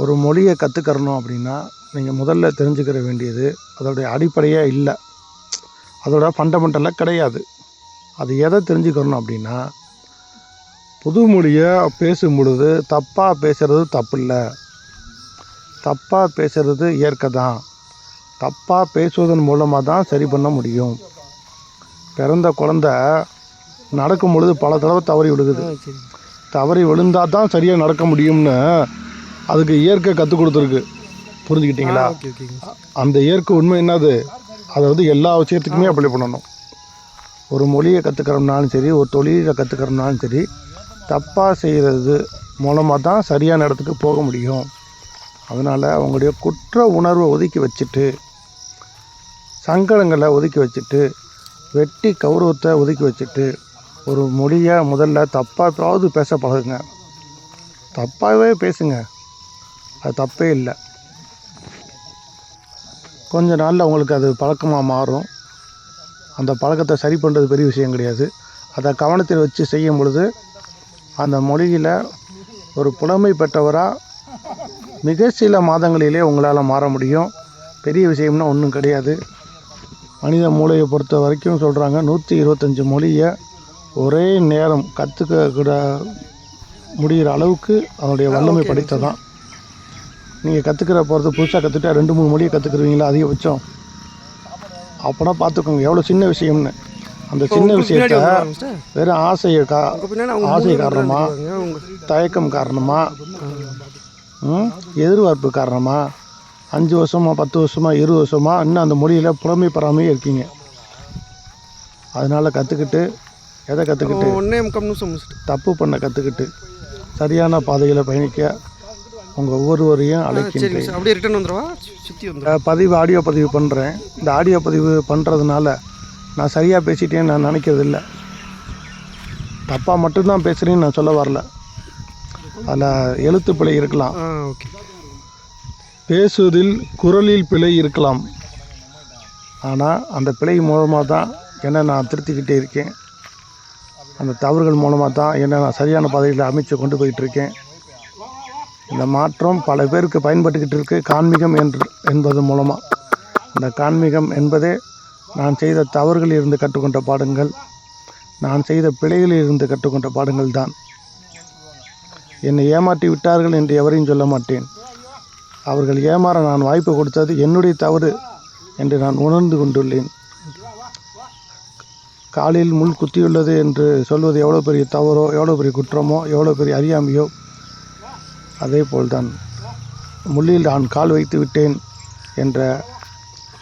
ஒரு மொழியை கற்றுக்கறணும் அப்படின்னா நீங்கள் முதல்ல தெரிஞ்சுக்கிற வேண்டியது அதோடைய அடிப்படையே இல்லை. அதோட ஃபண்டமெண்டலாக கிடையாது. அது எதை தெரிஞ்சுக்கணும் அப்படின்னா புது மொழியை பேசும் பொழுது தப்பாக பேசுகிறது தப்பு இல்லை தப்பாக பேசுகிறது இயற்கை தான் தப்பாக பேசுவதன் மூலமாக தான் சரி பண்ண முடியும். பிறந்த குழந்த நடக்கும் பொழுது பல தடவை தவறி சரி. தவறி விழுந்தால் தான் சரியாக நடக்க முடியும்னு அதுக்கு இயற்கை கற்றுக் கொடுத்துருக்கு. புரிஞ்சுக்கிட்டீங்களா? அந்த இயற்கை உண்மை என்னது? அதை வந்து எல்லா விஷயத்துக்குமே அப்ளை பண்ணணும். ஒரு மொழியை கற்றுக்கிறோம்னாலும் சரி ஒரு தொழிலை கற்றுக்கிறோம்னாலும் சரி தப்பாக செய்கிறது மூலமாக தான் சரியான இடத்துக்கு போக முடியும். அதனால் அவங்களுடைய குற்ற உணர்வை ஒதுக்கி வச்சுட்டு சங்கடங்களை ஒதுக்கி வச்சுட்டு வெட்டி கௌரவத்தை ஒதுக்கி வச்சுட்டு ஒரு மொழியை முதல்ல தப்பாவது பேச பழகுங்க. தப்பாகவே பேசுங்க. அது தப்பே இல்லை. கொஞ்ச நாளில் உங்களுக்கு அது பழக்கமாக மாறும். அந்த பழக்கத்தை சரி பண்ணுறது பெரிய விஷயம் கிடையாது. அதை கவனத்தில் வச்சு செய்யும் பொழுது அந்த மொழியில் ஒரு புலமை பெற்றவராக மிக சில மாதங்களிலே உங்களால் மாற முடியும். பெரிய விஷயம்னா ஒன்றும் கிடையாது. மனித மூளையை பொறுத்த வரைக்கும் சொல்கிறாங்க நூற்றி இருபத்தஞ்சி மொழியை ஒரே நேரம் கற்றுக்க முடிகிற அளவுக்கு அதனுடைய வல்லமை படைத்ததான். நீங்கள் கற்றுக்கிற போகிறது புதுசாக கற்றுட்டா ரெண்டு மூணு மொழியை கற்றுக்குருவீங்களா அதிகபட்சம்? அப்போனா பார்த்துக்கோங்க எவ்வளோ சின்ன விஷயம்னு. அந்த சின்ன விஷயத்த வெறும் ஆசையை கா ஆசை மூணு பேர் காரணமா? வந்துருவாங்க. உங்க தயக்கம் காரணமாக எதிர்பார்ப்பு காரணமாக அஞ்சு வருஷமா பத்து வருஷமா இருபது வருஷமா இன்னும் அந்த மொழியில் புலமை பெறாமே இருக்கீங்க. அதனால் கற்றுக்கிட்டு எதை கற்றுக்கிட்டு தப்பு பண்ண கற்றுக்கிட்டு சரியான பாதையில் பயணிக்க உங்கள் ஒவ்வொருவரையும் மிஸ்டர் அப்படியே ரிட்டர்ன் வந்துடுவா? சு- சுத்தி வந்துடும். அஹ் பதிவு ஆடியோ பதிவு பண்ணுறேன் இந்த ஆடியோ பதிவு பண்ணுறதுனால நான் சரியாக பேசிட்டேன்னு நான் நினைக்கிறது இல்லை தப்பாக மட்டும்தான் பேசுகிறேன்னு நான் சொல்ல வரல. அதில் எழுத்து பிழை இருக்கலாம். பேசுவதில் குரலில் பிழை இருக்கலாம். ஆனால் அந்த பிழை மூலமாக தான் என்னை நான் திருத்திக்கிட்டே இருக்கேன். அந்த தவறுகள் மூலமாக தான் என்னை நான் சரியான பாதையில் அமைச்சு கொண்டு போயிட்டுருக்கேன் இந்த மாற்றம் பல பேருக்கு பயன்பட்டுக்கிட்டு இருக்கு. கான்மீகம் என்று என்பது மூலமாக அந்த கான்மீகம் என்பதே நான் செய்த தவறுகளில் இருந்து கற்றுக்கொண்ட பாடங்கள். நான் செய்த பிழைகளில் இருந்து கற்றுக்கொண்ட பாடங்கள் தான். என்னை ஏமாற்றி விட்டார்கள் என்று எவரையும் சொல்ல மாட்டேன். அவர்கள் ஏமாற நான் வாய்ப்பு கொடுத்தது என்னுடைய தவறு என்று நான் உணர்ந்து கொண்டுள்ளேன். காலில் முள் குத்தியுள்ளது என்று சொல்வது எவ்வளோ பெரிய தவறோ எவ்வளோ பெரிய குற்றமோ எவ்வளோ பெரிய அறியாமையோ அதே போல்தான் முள்ளில் நான் கால் வைத்து விட்டேன் என்ற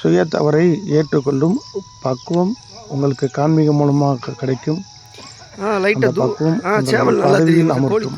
சுய தவறை ஏற்றுக்கொள்ளும் பக்குவம் உங்களுக்கு கான்மீகம் மூலமாக கிடைக்கும். அந்த பக்குவம் பதவியில் அமர்த்தும்.